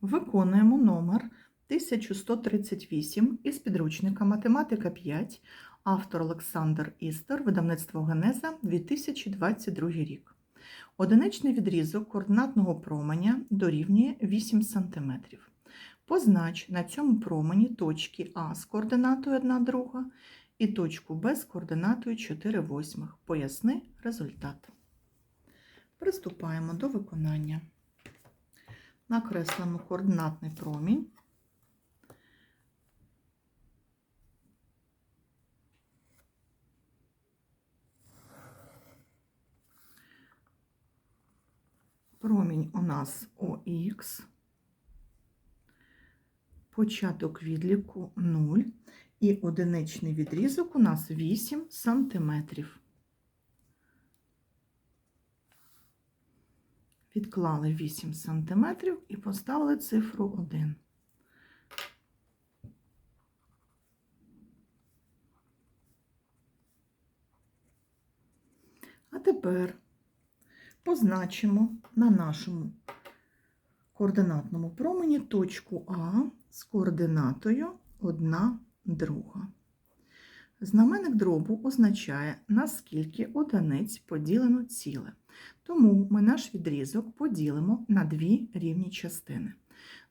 Виконуємо номер 1138 із підручника Математика 5, автор Олександр Істер, видавництво Генеза 2022 рік. Одиничний відрізок координатного променя дорівнює 8 см. Познач на цьому промені точки А з координатою 1 друга і точку Б з координатою 4 восьмих. Поясни результат. Приступаємо до виконання. Накреслимо координатний промінь. Промінь у нас ОХ, початок відліку 0 і одиничний відрізок у нас 8 сантиметрів. Відклали 8 см і поставили цифру 1. А тепер позначимо на нашому координатному промені точку А з координатою 1 друга. Знаменник дробу означає, наскільки одиниць поділено ціле. Тому ми наш відрізок поділимо на дві рівні частини.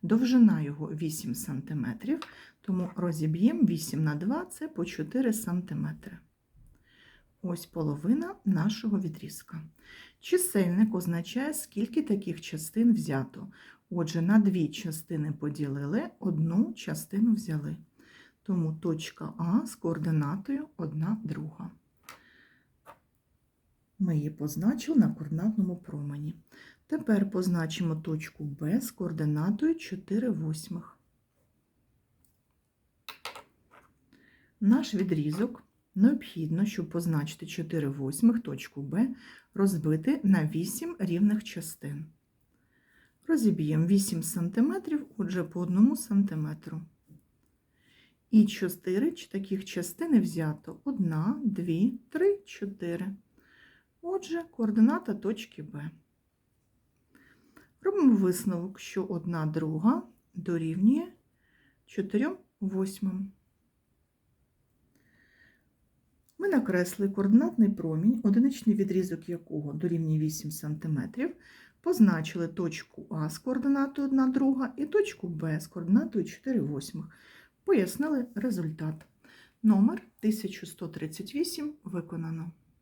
Довжина його 8 см, тому розіб'ємо 8 на 2 це по 4 см. Ось половина нашого відрізка. Чисельник означає, скільки таких частин взято. Отже, на дві частини поділили, одну частину взяли. Тому точка А з координатою 1 друга. Ми її позначили на координатному промені. Тепер позначимо точку Б з координатою 4 восьмих. Наш відрізок необхідно, щоб позначити 4 восьмих точку Б, розбити на 8 рівних частин. Розіб'ємо 8 см, отже, по 1 см. І 4 таких частини взято 1, 2, 3, 4. Отже, координата точки Б. Робимо висновок, що 1 друга дорівнює 4 восьмим. Ми накресли координатний промінь, одиничний відрізок якого дорівнює 8 см, позначили точку А з координатою 1 друга і точку Б з координатою 4 восьмих. Пояснили результат. Номер 1138 виконано.